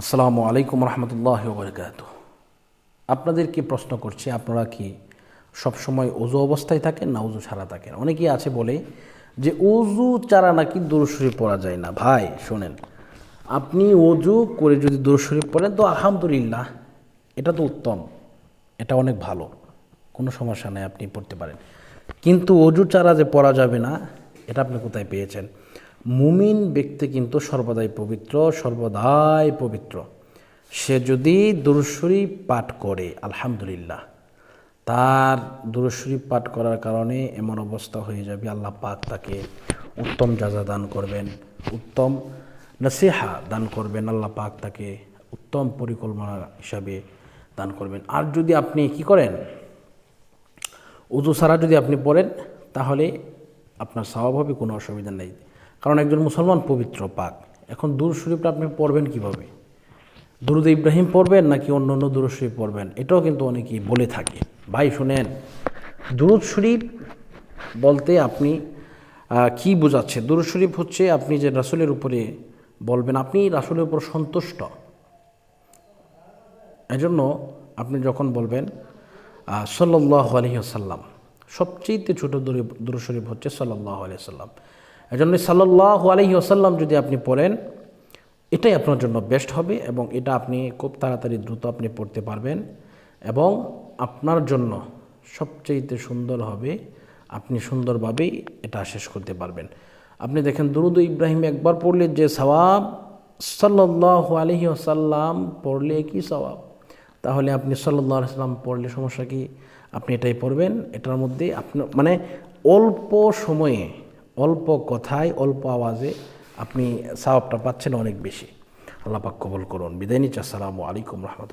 আসসালামু আলাইকুম রহমতুল্লাহ বরকাত আপনাদেরকে প্রশ্ন করছি, আপনারা কি সবসময় অজু অবস্থায় থাকেন না উজু ছাড়া থাকেন? অনেকেই আছে বলে যে অজু ছাড়া নাকি দূরশরী পড়া যায় না। ভাই, শোনেন, আপনি অজু করে যদি দূরশরী পড়েন তো আলহামদুলিল্লাহ, এটা তো উত্তম, এটা অনেক ভালো, কোনো সমস্যা নেই, আপনি পড়তে পারেন। কিন্তু অজু ছাড়া যে পড়া যাবে না, এটা আপনি কোথায় পেয়েছেন? মুমিন ব্যক্তি কিন্তু সর্বদাই পবিত্র সর্বদাই পবিত্র। সে যদি দুরুশরী পাঠ করে, আলহামদুলিল্লাহ, তার দুরুশরী পাঠ করার কারণে এমন অবস্থা হয়ে যাবে, আল্লাহ পাক তাকে উত্তম যাজা দান করবেন, উত্তম নসিহা দান করবেন, আল্লাহ পাক তাকে উত্তম পরিকল্পনা হিসাবে দান করবেন। আর যদি আপনি কি করেন, উজু ছাড়া যদি আপনি পড়েন, তাহলে আপনার স্বভাব হবে কোনো অসুবিধা নেই। কারণ একজন মুসলমান পবিত্র, পাক। এখন দূর শরীফটা আপনি পড়বেন কীভাবে? দুরুদ ইব্রাহিম পড়বেন নাকি অন্য অন্য দুরুদ শরীফ পড়বেন? এটাও কিন্তু অনেকেই বলে থাকে। ভাই, শুনেন দুরুদ শরীফ বলতে আপনি কি বোঝাচ্ছে? দুরুদ শরীফ হচ্ছে আপনি যে রাসুলের উপরে বলবেন, আপনি রাসুলের উপর সন্তুষ্ট। এজন্য আপনি যখন বলবেন সাল্লাহ আলহিহাসাল্লাম সবচেয়ে ছোট দূর শরীফ হচ্ছে সাল্লাহ আলহিহাল্লাম এজন্য সাল্লাহ আলহিহাসাল্লাম যদি আপনি পড়েন, এটাই আপনার জন্য বেস্ট হবে এবং এটা আপনি খুব তাড়াতাড়ি দ্রুত আপনি পড়তে পারবেন এবং আপনার জন্য সবচেয়ে সুন্দর হবে, আপনি সুন্দরভাবেই এটা শেষ করতে পারবেন। আপনি দেখেন দুরুদ ইব্রাহিম একবার পড়লে যে সওয়াব সাল্লাহ আলহি আসাল্লাম পড়লে কি সওয়াব? তাহলে আপনি সাল্লাহ সাল্লাম পড়লে সমস্যা কি? আপনি এটাই পড়বেন, এটার মধ্যে আপনার মানে অল্প সময়ে অল্প কথায়, অল্প আওয়াজে আপনি সাওয়াবটা পাচ্ছেন অনেক বেশি। আল্লাহ পাক কবল করুন। বিদায় নিচ্ছি। আসসালামু আলাইকুম রহমতুল্লাহ।